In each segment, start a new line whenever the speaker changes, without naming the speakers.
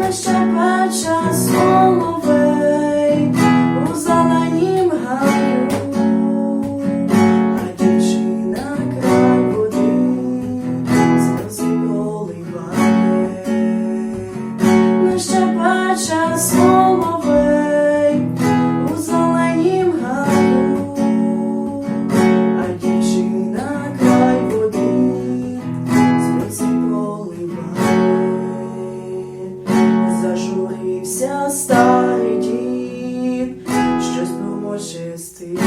лише пече з голови. Ай дід, щось помочистила,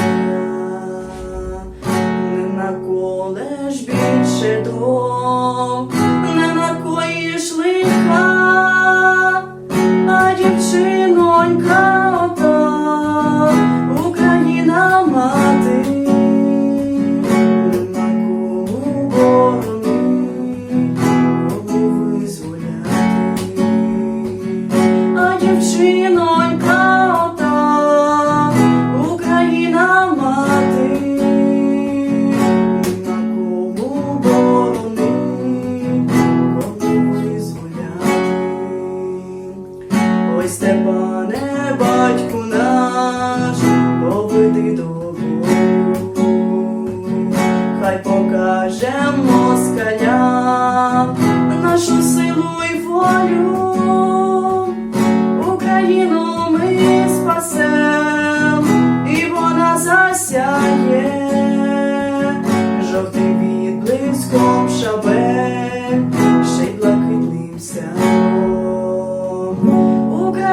більше дров, не накоїш лиха, а дівчинонька.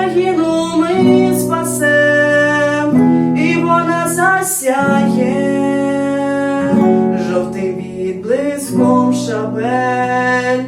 Країну ми спасем, і вона засяє, жовтим відблиском шабель,